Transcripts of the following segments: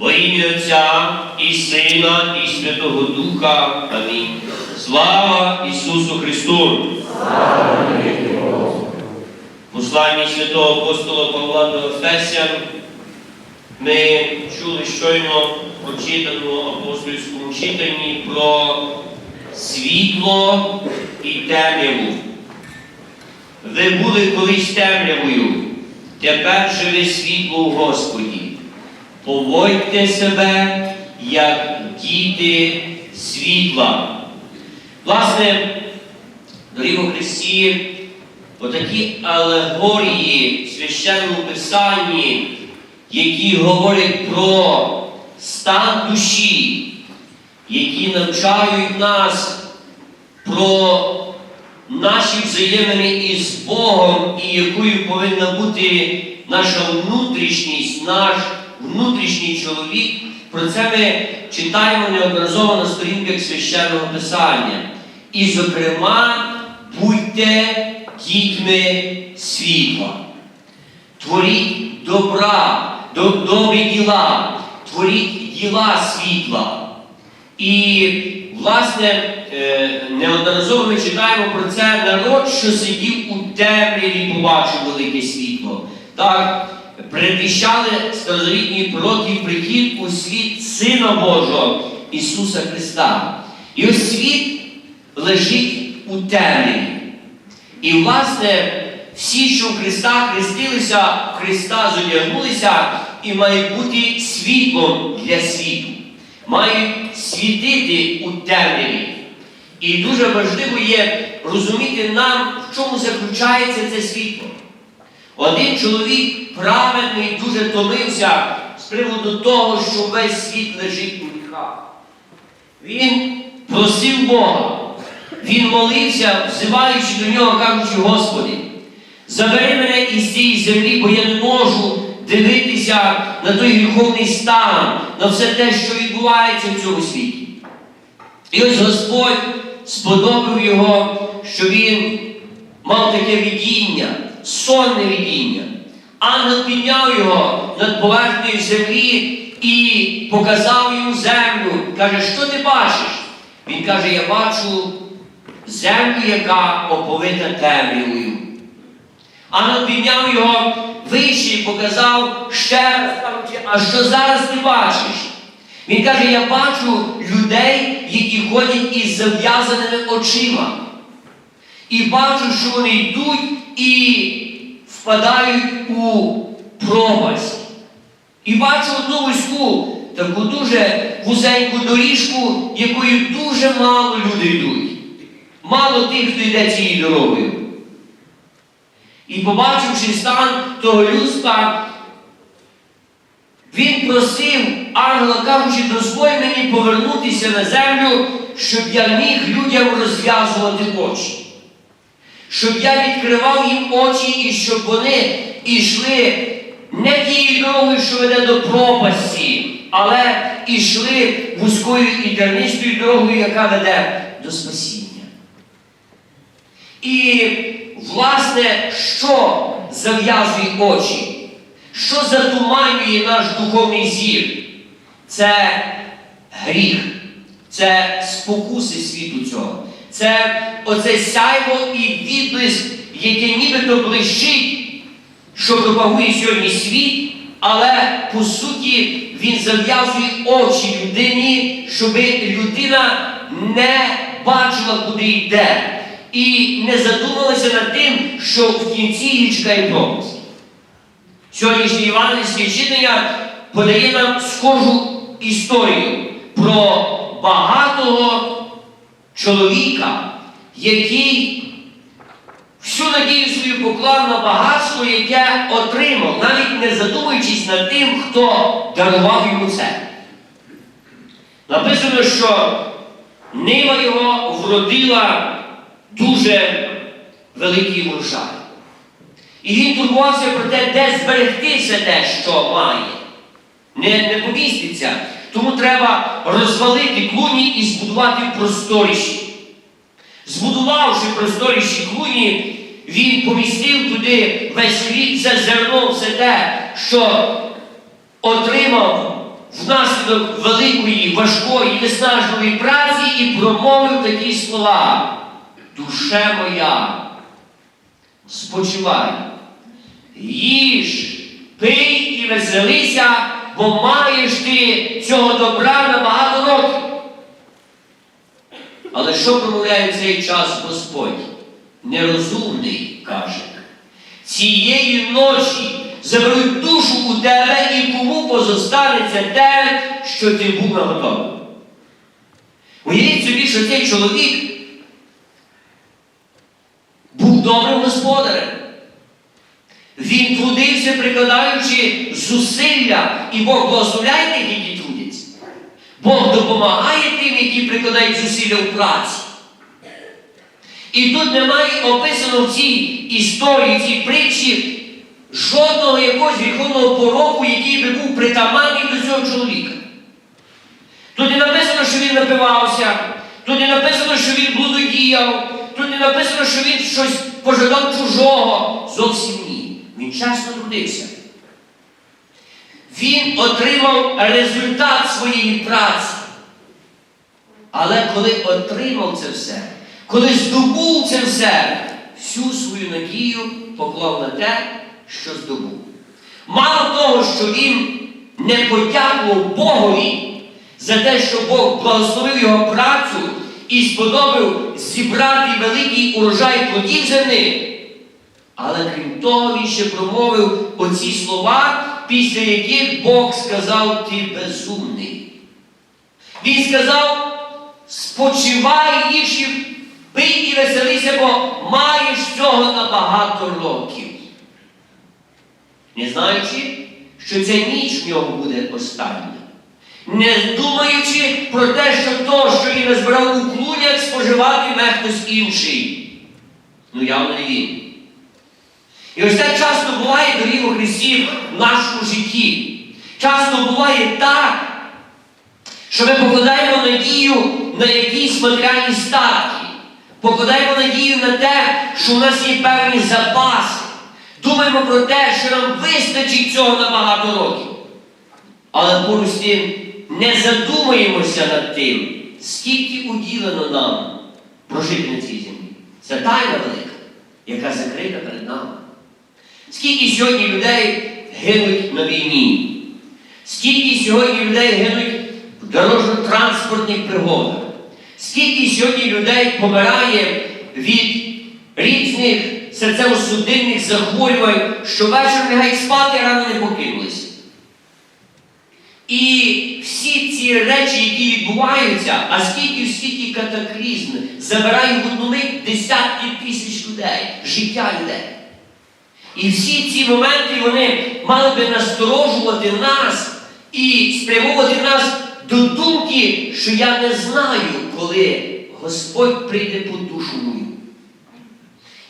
Во ім'я Отця і Сина, і Святого Духа. Амінь. Слава Ісусу Христу! Посланні святого апостола Павла до Ефесян ми чули щойно прочитану апостольському читанні про світло і темряву. Ви були колись темрявою, тепер же ви світло у Господі. Поводьте себе, як діти світла. Власне, дорогі у Христі, отакі алегорії в священному писанні, які говорять про стан душі, які навчають нас про наші взаємини із Богом і якою повинна бути наша внутрішність, наш внутрішній чоловік. Про це ми читаємо неодноразово на сторінках священного писання. І, зокрема, будьте дітьми світла. Творіть добра, добрі діла, творіть діла світла. І, власне, е, неодноразово ми читаємо про це народ, що сидів у темряві, побачив велике світло. Так, предвіщали старозавітні пророки прихід у світ Сина Божого Ісуса Христа. І ось світ лежить у темряві. І, власне, всі, що в Христа хрестилися, в Христа зодягнулися і мають бути світлом для світу, мають світити у темряві. І дуже важливо є розуміти нам, в чому заключається це світло. Один чоловік праведний дуже томився з приводу того, що весь світ лежить у гріхах. Він просив Бога. Він молився, взиваючи до нього, кажучи, Господи, забери мене із цієї землі, бо я не можу дивитися на той гріховний стан, на все те, що відбувається в цьому світі. І ось Господь сподобав його, що він мав таке видіння, сонне видіння. Ангел підняв його над поверхнею землі і показав йому землю. Каже, що ти бачиш? Він каже, я бачу землю, яка оповита темрявою. Ангел підняв його вище і показав ще раз, а що зараз ти бачиш? Він каже, я бачу людей, які ходять із зав'язаними очима. І бачу, що вони йдуть і впадають у пропасть. І бачу одну вузьку, таку дуже вузеньку доріжку, якою дуже мало люди йдуть. Мало тих, хто йде цією дорогою. І побачивши стан того людства, він просив ангела, кажучи, дозволь мені повернутися на землю, щоб я міг людям розв'язувати очі. Щоб я відкривав їм очі і щоб вони йшли не тією дорогою, що веде до пропасті, але йшли вузькою і тернистою дорогою, яка веде до спасіння. І, власне, що зав'язує очі? Що затуманює наш духовний зір? Це гріх, це спокуси світу цього. Це оце сяйво і відблиск, яке нібито блищить, що пропагує сьогодні світ, але по суті він зав'язує очі людині, щоб людина не бачила, куди йде, і не задумалася над тим, що в кінці її чекає. Сьогоднішнє євангельське читання подає нам схожу історію про багатого чоловіка, який всю надію свою поклав на багатство, яке отримав, навіть не задумуючись над тим, хто дарував йому це. Написано, що нива його вродила дуже великий урожай. І він турбувався про те, де зберегти все те, що має. Не, не поміститься. Тому треба розвалити клуні і збудувати просторіші. Збудувавши просторіші клуні, він помістив туди весь хліб, це зерно, все те, що отримав внаслідок великої, важкої, виснажливої праці і промовив такі слова. Душе моя, спочивай, їж, пий і веселися, бо маєш ти цього добра на багато років. Але що промовляє в цей час Господь? Нерозумний каже. Цієї ночі заберуть душу у тебе і кому позостанеться те, що ти був наготовий. Уявіть собі, що цей чоловік був добрим господарем. Він трудився, прикладаючи зусилля, і Бог благословляє тих, які трудяться. Бог допомагає тим, які прикладають зусилля в праці. І тут немає описано в цій історії, в цій притчі жодного якогось гріховного пороку, який би був притаманний до цього чоловіка. Тут не написано, що він напивався, тут не написано, що він блудодіяв, тут не написано, що він щось пожадав чужого. Зовсім ні. Він чесно трудився. Він отримав результат своєї праці. Але коли отримав це все, коли здобув це все, всю свою надію поклав на те, що здобув. Мало того, що він не подякував Богові за те, що Бог благословив його працю і сподобав зібрати великий урожай плодів земних. Але крім того, він ще промовив оці слова, після яких Бог сказав, ти безумний. Він сказав, спочивай, їж пий і веселися, бо маєш цього на багато років. Не знаючи, що ця ніч в нього буде остання. Не думаючи про те, що то, що він назбирав у клунях, споживатиме хтось інший. Ну, явно не він. І ось так часто буває, дорогі у Христі, в нашому житті. Часто буває так, що ми покладаємо надію на якісь матеріальні статки, покладаємо надію на те, що у нас є певні запаси. Думаємо про те, що нам вистачить цього на багато років. Але поруч з тим не задумаємося над тим, скільки уділено нам прожити на цій землі. Це тайна велика, яка закрита перед нами. Скільки сьогодні людей гинуть на війні? Скільки сьогодні людей гинуть в дорожньо-транспортних пригодах? Скільки сьогодні людей помирає від різних серцево-судинних захворювань, що вечором лягай спати рано не покинулися? І всі ці речі, які відбуваються, а скільки світі катаклізм, забирають в одну мить десятки тисяч людей, життя людей. І всі ці моменти вони мали би насторожувати нас і спрямовувати нас до думки, що я не знаю, коли Господь прийде по душу мою.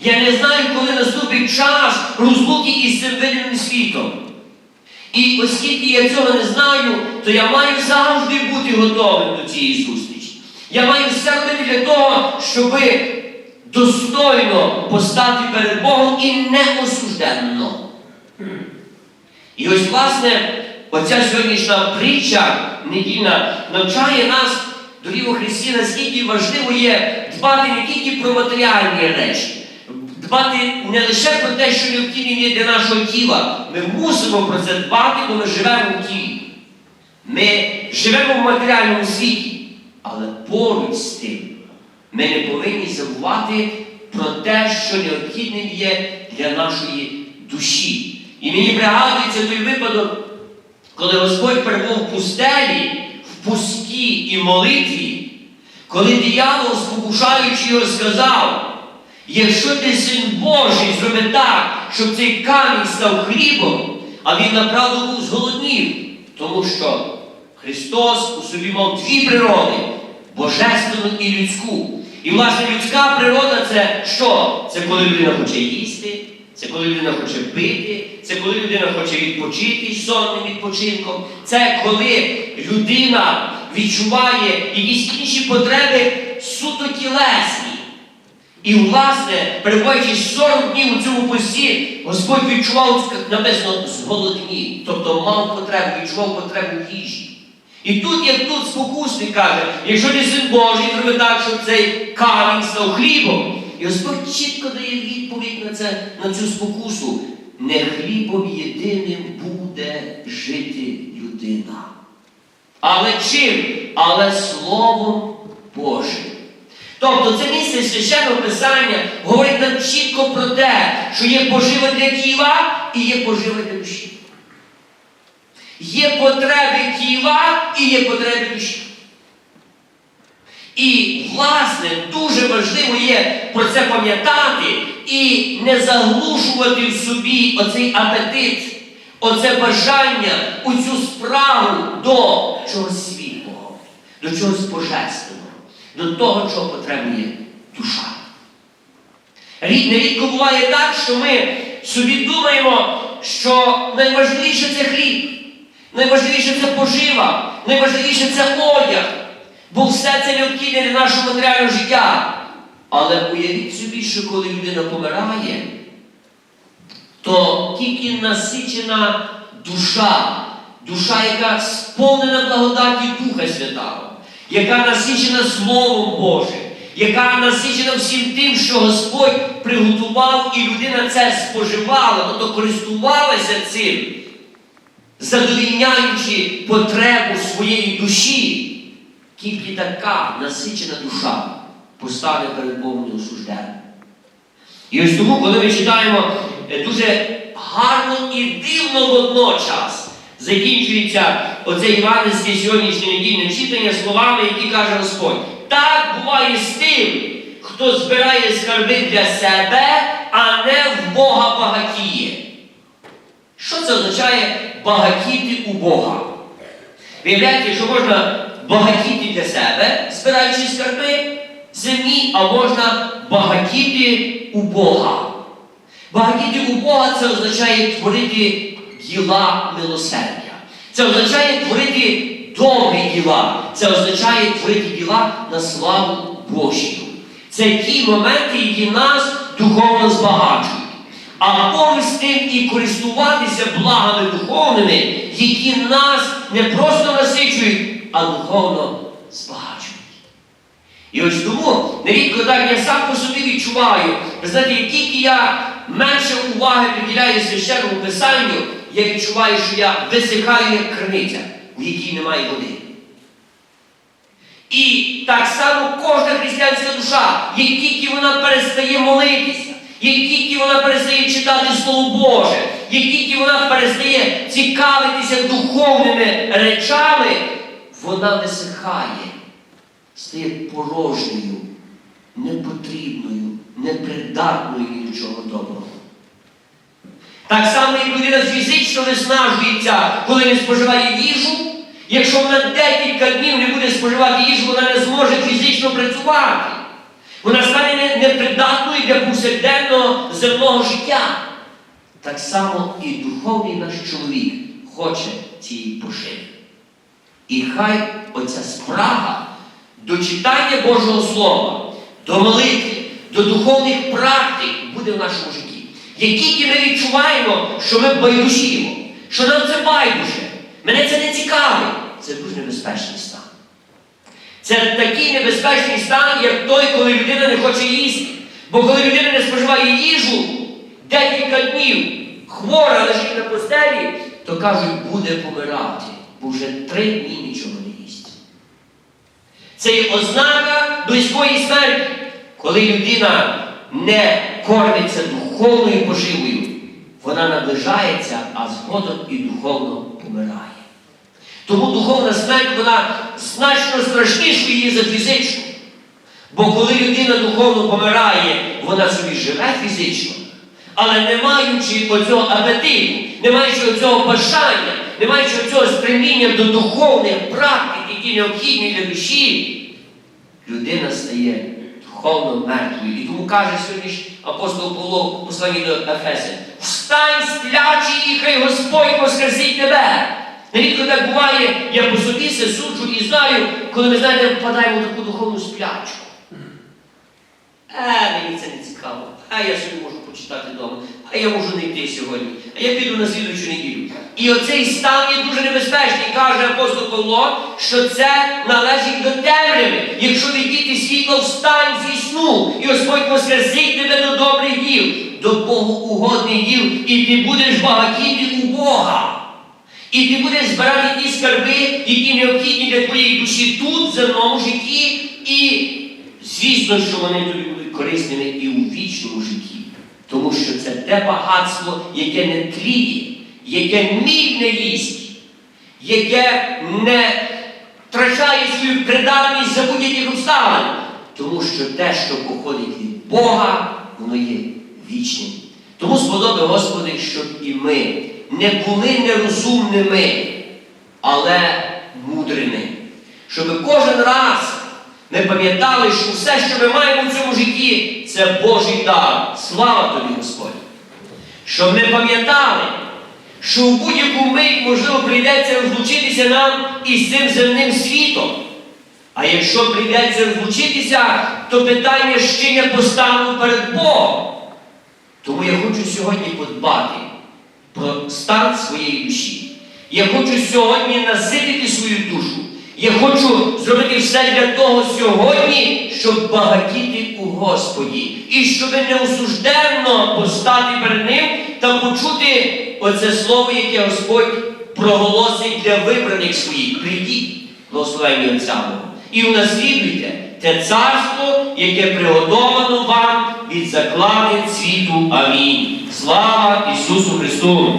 Я не знаю, коли наступить час розлуки із цим видимим світом. І оскільки я цього не знаю, то я маю завжди бути готовим до цієї зустрічі. Я маю все робити для того, щоби достойно постати перед Богом і неосужденно. І ось, власне, оця сьогоднішня притча недільна навчає нас, дорогі у Христі, наскільки важливо є дбати не тільки про матеріальні речі, дбати не лише про те, що необхідне є для нашого тіла. Ми мусимо про це дбати, бо ми живемо в тілі. Ми живемо в матеріальному світі, але поруч з тим ми не повинні забувати про те, що необхідним є для нашої душі. І мені пригадується той випадок, коли Господь перебув в пустелі, в пусті і молитві, коли диявол, спокушаючи його, сказав, якщо ти син Божий, зроби так, щоб цей камінь став хлібом, а він направду був зголоднів, тому що Христос у собі мав дві природи божественну і людську. І власне людська природа це що? Це коли людина хоче їсти, це коли людина хоче пити, це коли людина хоче відпочити сонним відпочинком, це коли людина відчуває якісь інші потреби суто тілесні. І, власне, перебуваючи 40 днів у цьому пості, Господь відчував, написано, зголоднів, тобто мав потребу, відчував потребу їжі. І тут, як тут спокусник каже, якщо ти син Божий, зроби так, щоб цей камінь став хлібом. І Господь чітко дає відповідь на, це, на цю спокусу. Не хлібом єдиним буде жити людина. Але чим? Але Словом Божим. Тобто це місце священного писання говорить нам чітко про те, що є пожива для тіла і є пожива для душі. Є потреби тіла і є потреби душі. І, власне, дуже важливо є про це пам'ятати і не заглушувати в собі оцей апетит, оце бажання у цю справу до чогось світлого, до чогось божественного, до того, чого потребує душа. Рід- Нерідко буває так, що ми собі думаємо, що найважливіше це хліб, найважливіше це пожива, найважливіше це одяг, бо все це необхідне для нашого матеріального життя. Але уявіть собі, що коли людина помирає, то тільки насичена душа, душа, яка сповнена благодаті Духа Святого, яка насичена Словом Божим, яка насичена всім тим, що Господь приготував, і людина це споживала, тобто користувалася цим, задовільняючи потребу своєї душі, тільки така насичена душа постане перед Богом неосужденною. І ось тому, коли ми читаємо е, дуже гарно і дивно водночас, закінчується оце євангельське сьогоднішнє недільне читання словами, які каже Господь. Так буває з тим, хто збирає скарби для себе, а не в Бога багатіє. Що це означає багатіти у Бога? Виявляєте, що можна багатіти для себе, збираючи скарби землі, а можна багатіти у Бога. Багатіти у Бога це означає творити діла милосердя. Це означає творити добрі діла. Це означає творити діла на славу Божію. Це ті моменти, які нас духовно збагачують. А поруч тим і користуватися благами духовними, які нас не просто насичують, а духовно збагачують. І ось тому нерідко так я сам по собі відчуваю, ви знаєте, як тільки я менше уваги приділяю священному писанню, я відчуваю, що я висихаю як криниця, в якій немає води. І так само кожна християнська душа, як тільки вона перестає молитися, як тільки вона перестає читати Слово Боже, як тільки вона перестає цікавитися духовними речами, вона висихає, стає порожньою, непотрібною, непридатною ні до чого доброго. Так само, як людина фізично виснажується, коли не споживає їжу. Якщо вона декілька днів не буде споживати їжу, вона не зможе фізично працювати. Вона стане не- непридатною для повсякденного земного життя. Так само і духовний наш чоловік хоче цієї поживи. І хай оця спрага до читання Божого Слова, до молитви, до духовних практик буде в нашому житті. Як тільки ми відчуваємо, що ми байдужіємо, що нам це байдуже, мене це не цікавить, це дуже небезпечний стан. Це такий небезпечний стан, як той, коли людина не хоче їсти. Бо коли людина не споживає їжу, декілька днів хвора лежить на постелі, то кажуть, буде помирати, бо вже три дні нічого не їсть. Це є ознака близької смерті, коли людина не кормиться духовною поживою, вона наближається, а згодом і духовно помирає. Тому духовна смерть вона значно страшніша є за фізичну. Бо коли людина духовно помирає, вона собі живе фізично, але не маючи оцього апетиту, не маючи оцього бажання, не маючи оцього стремління до духовних практик, які необхідні для душі, людина стає духовно мертвою. І тому каже сьогодні апостол Павло у посланні до Ефеси, встань сплячий, і хай Господь воскресить тебе. Нерідко так буває, я по собі се суджу і знаю, коли ми знаєте, впадаємо в таку духовну сплячку. Е, мені це не цікаво. А я собі можу почитати вдома. а я можу не йти сьогодні, а я піду на слідуючу неділю. І оцей стан є дуже небезпечний, каже апостол Павло, що це належить до темряви. Якщо ви діти світло, встань зі сну, і Господь воскресить тебе до добрих діл, до Богу угодних діл, і ти будеш багатіти у Бога. І ти будеш збирати ті скарби, які необхідні для твоєї душі тут, в земному житті, і звісно, що вони тобі будуть корисними і у вічному житті. Тому що це те багатство, яке не тліє, яке міль не їсть, яке не втрачає свою придатність за будь-яких обставин. Тому що те, що походить від Бога, воно є вічним. Тому сподоби, Господи, щоб і ми не були нерозумними, але мудрими. Щоб кожен раз ми пам'ятали, що все, що ми маємо в цьому житті, це Божий дар. Слава тобі, Господь! Щоб ми пам'ятали, що в будь-яку мить, можливо, прийдеться розлучитися нам із цим земним світом. А якщо прийдеться розлучитися, то питання ще не поставлено перед Богом. Тому я хочу сьогодні подбати про стан своєї душі. Я хочу сьогодні наситити свою душу. Я хочу зробити все для того сьогодні, щоб багатіти у Господі. І щоб неосужденно постати перед Ним та почути оце слово, яке Господь проголосить для вибраних своїх. Прийдіть, благословенні Отця Бога, і унаслідуйте те царство, яке приготовано вам від заклади світу. Амінь. Слава Ісусу Христу!